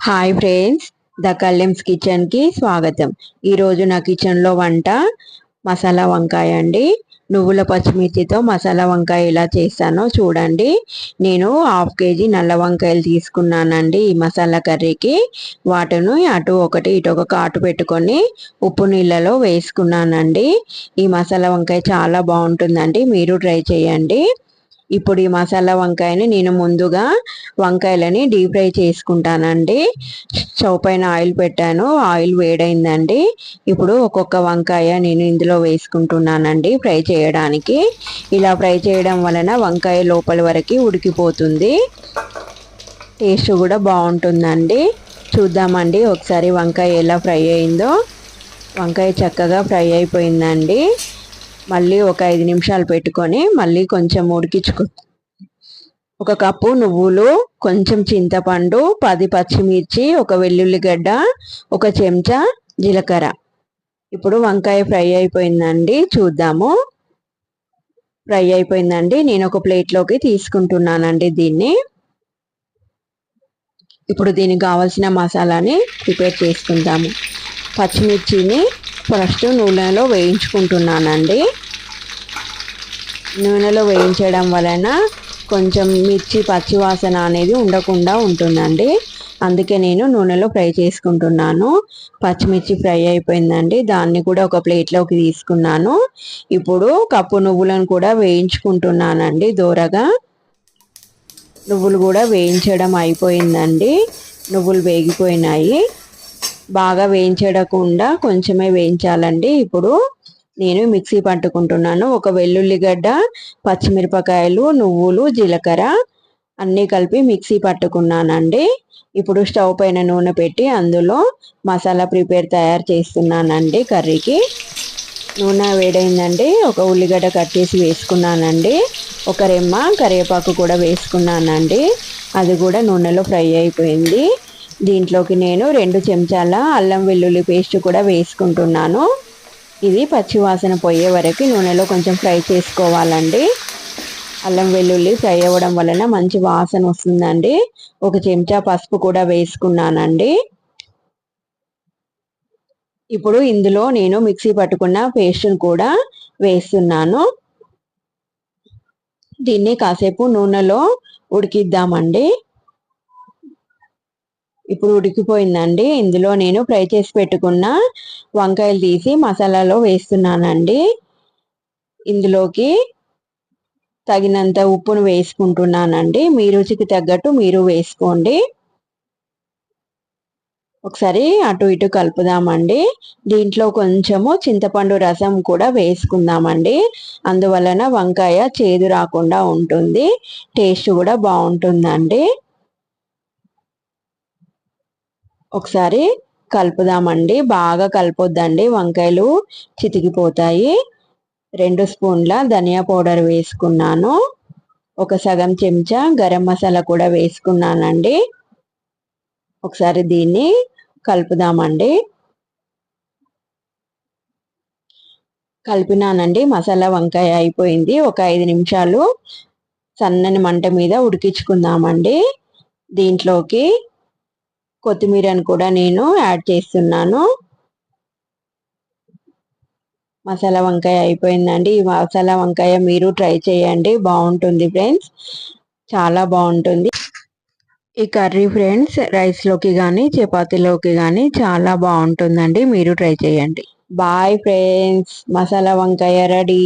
Hi friends the కల్లెమ్స్ కిచెన్కి స్వాగతం. ఈరోజు నా కిచెన్లో వంట మసాలా వంకాయ అండి. నువ్వుల పచ్చిమిర్చితో మసాలా వంకాయ ఎలా చేస్తానో చూడండి. నేను హాఫ్ కేజీ నల్ల వంకాయలు తీసుకున్నానండి ఈ మసాలా కర్రీకి. వాటిని అటు ఒకటి ఇటు ఒక కాటు పెట్టుకొని ఉప్పు నీళ్ళలో వేసుకున్నానండి. ఈ మసాలా వంకాయ చాలా బాగుంటుందండి. మీరు ట్రై చేయండి. ఇప్పుడు ఈ మసాలా వంకాయని నేను ముందుగా వంకాయలని డీప్ ఫ్రై చేసుకుంటానండి. స్టవ్ పైన ఆయిల్ పెట్టాను. ఆయిల్ వేడైందండి. ఇప్పుడు ఒక్కొక్క వంకాయ నేను ఇందులో వేసుకుంటున్నానండి ఫ్రై చేయడానికి. ఇలా ఫ్రై చేయడం వలన వంకాయ లోపల వరకు ఉడికిపోతుంది. టేస్ట్ కూడా బాగుంటుందండి. చూద్దామండి ఒకసారి వంకాయ ఎలా ఫ్రై అయిందో. వంకాయ చక్కగా ఫ్రై అయిపోయిందండి. మళ్ళీ ఒక ఐదు నిమిషాలు పెట్టుకొని మళ్ళీ కొంచెం ఉడికించుకో. ఒక కప్పు నువ్వులు కొంచెం చింతపండు పది పచ్చిమిర్చి ఒక వెల్లుల్లిగడ్డ ఒక చెంచా జీలకర్ర. ఇప్పుడు వంకాయ ఫ్రై అయిపోయిందండి చూద్దాము. ఫ్రై అయిపోయిందండి నేను ఒక ప్లేట్లోకి తీసుకుంటున్నానండి దీన్ని. ఇప్పుడు దీనికి కావాల్సిన మసాలాని ప్రిపేర్ చేసుకుందాము. పచ్చిమిర్చిని ఫస్ట్ నూనెలో వేయించుకుంటున్నానండి. నూనెలో వేయించడం వలన కొంచెం మిర్చి పచ్చివాసన అనేది ఉండకుండా ఉంటుందండి. అందుకే నేను నూనెలో ఫ్రై చేసుకుంటున్నాను. పచ్చిమిర్చి ఫ్రై అయిపోయిందండి. దాన్ని కూడా ఒక ప్లేట్లోకి తీసుకున్నాను. ఇప్పుడు కప్పు నువ్వులను కూడా వేయించుకుంటున్నానండి దూరగా. నువ్వులు కూడా వేయించడం అయిపోయిందండి. నువ్వులు వేగిపోయినాయి. బాగా వేయించడకుండా కొంచెమే వేయించాలండి. ఇప్పుడు నేను మిక్సీ పట్టుకుంటున్నాను. ఒక వెల్లుల్లిగడ్డ పచ్చిమిరపకాయలు నువ్వులు జీలకర్ర అన్నీ కలిపి మిక్సీ పట్టుకున్నానండి. ఇప్పుడు స్టవ్ పైన నూనె పెట్టి అందులో మసాలా ప్రిపేర్ తయారు చేస్తున్నానండి కర్రీకి. నూనె వేడైందండి. ఒక ఉల్లిగడ్డ కట్ చేసి వేసుకున్నానండి. ఒక రెమ్మ కరివేపాకు కూడా వేసుకున్నానండి. అది కూడా నూనెలో ఫ్రై అయిపోయింది. దీంట్లోకి నేను రెండు చెంచాల అల్లం వెల్లుల్లి పేస్ట్ కూడా వేసుకుంటున్నాను. ఇది పచ్చివాసన పోయే వరకు నూనెలో కొంచెం ఫ్రై చేసుకోవాలండి. అల్లం వెల్లుల్లి ఫ్రై అవ్వడం వలన మంచి వాసన వస్తుందండి. ఒక చెంచా పసుపు కూడా వేసుకున్నానండి. ఇప్పుడు ఇందులో నేను మిక్సీ పట్టుకున్న పేస్ట్ను కూడా వేస్తున్నాను. దీన్ని కాసేపు నూనెలో ఉడికిద్దామండి. ఇప్పుడు ఉడికిపోయిందండి. ఇందులో నేను ఫ్రై చేసి పెట్టుకున్న వంకాయలు తీసి మసాలాలో వేస్తున్నానండి. ఇందులోకి తగినంత ఉప్పును వేసుకుంటున్నానండి. మీ రుచికి తగ్గట్టు మీరు వేసుకోండి. ఒకసారి అటు ఇటు కలుపుదామండి. దీంట్లో కొంచెము చింతపండు రసం కూడా వేసుకుందామండి. అందువలన వంకాయ చేదు రాకుండా ఉంటుంది. టేస్ట్ కూడా బాగుంటుందండి. ఒకసారి కలుపుదామండి. బాగా కలపొద్దండి. వంకాయలు చితికిపోతాయి. రెండు స్పూన్ల ధనియా పౌడర్ వేసుకున్నాను. ఒక సగం చెంచా గరం మసాలా కూడా వేసుకున్నానండి. ఒకసారి దీన్ని కలుపుదామండి. కలిపినానండి. మసాలా వంకాయ అయిపోయింది. ఒక ఐదు నిమిషాలు సన్నని మంట మీద ఉడికించుకుందామండి. దీంట్లోకి కొత్తిమీరను కూడా నేను యాడ్ చేస్తున్నాను. మసాలా వంకాయ అయిపోయిందండి. ఈ మసాలా వంకాయ మీరు ట్రై చేయండి. బాగుంటుంది ఫ్రెండ్స్. చాలా బాగుంటుంది. ఈ కర్రీ ఫ్రెండ్స్ రైస్లోకి కానీ చపాతీలోకి కానీ చాలా బాగుంటుందండి. మీరు ట్రై చేయండి. Bye friends. మసాలా వంకాయ రెడీ.